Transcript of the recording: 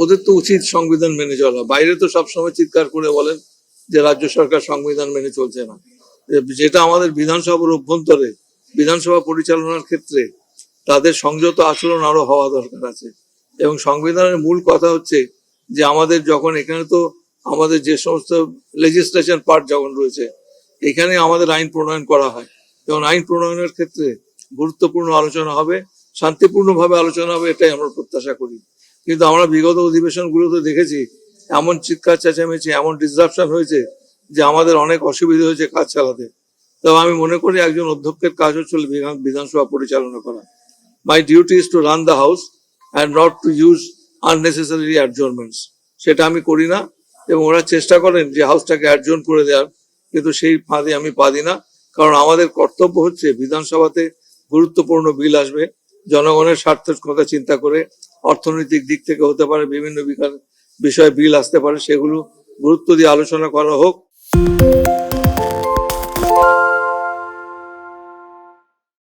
ওদের তো উচিত সংবিধান মেনে চলা। বাইরে তো সবসময় চিৎকার করে বলেন যে রাজ্য সরকার সংবিধান মেনে চলছে না। যেটা আমাদের বিধানসভার অভ্যন্তরে, বিধানসভা পরিচালনার ক্ষেত্রে তাদের সংযত আচরণ আরও হওয়া দরকার আছে। এবং সংবিধানের মূল কথা হচ্ছে যে আমাদের যখন এখানে তো আমাদের যে সমস্ত লেজিসলেশন পার্ট যখন রয়েছে, এখানে আমাদের আইন প্রণয়ন করা হয়। এবং আইন প্রণয়নের ক্ষেত্রে গুরুত্বপূর্ণ আলোচনা হবে, শান্তিপূর্ণভাবে আলোচনা হবে, এটাই আমরা প্রত্যাশা করি। কিন্তু আমরা বিগত অধিবেশনগুলোতে দেখেছি, এমন চিৎকার চেঁচামেচি, এমন ডিসরাপশন হয়েছে যে আমাদের অনেক অসুবিধা হয়েছে কাজ চালাতে। তবে আমি মনে করি একজন অধ্যক্ষের কাজ হচ্ছে বিধানসভা পরিচালনা করা। My duty is to run the house and not to use unnecessary adjournments সেটা আমি করি না এবং ওরা চেষ্টা করেন যে হাউসটাকে অ্যাডজর্ন করে দেওয়ার, কিন্তু সেই ফাঁদে আমি পা না। কারণ আমাদের কর্তব্য হচ্ছে বিধানসভাতে গুরুত্বপূর্ণ বিল আসবে, জনগণের স্বার্থের কথা চিন্তা করে অর্থনৈতিক দিক থেকে হতে পারে, বিভিন্ন বিষয়ে বিল আসতে পারে, সেগুলো গুরুত্ব দিয়ে আলোচনা করা হোক।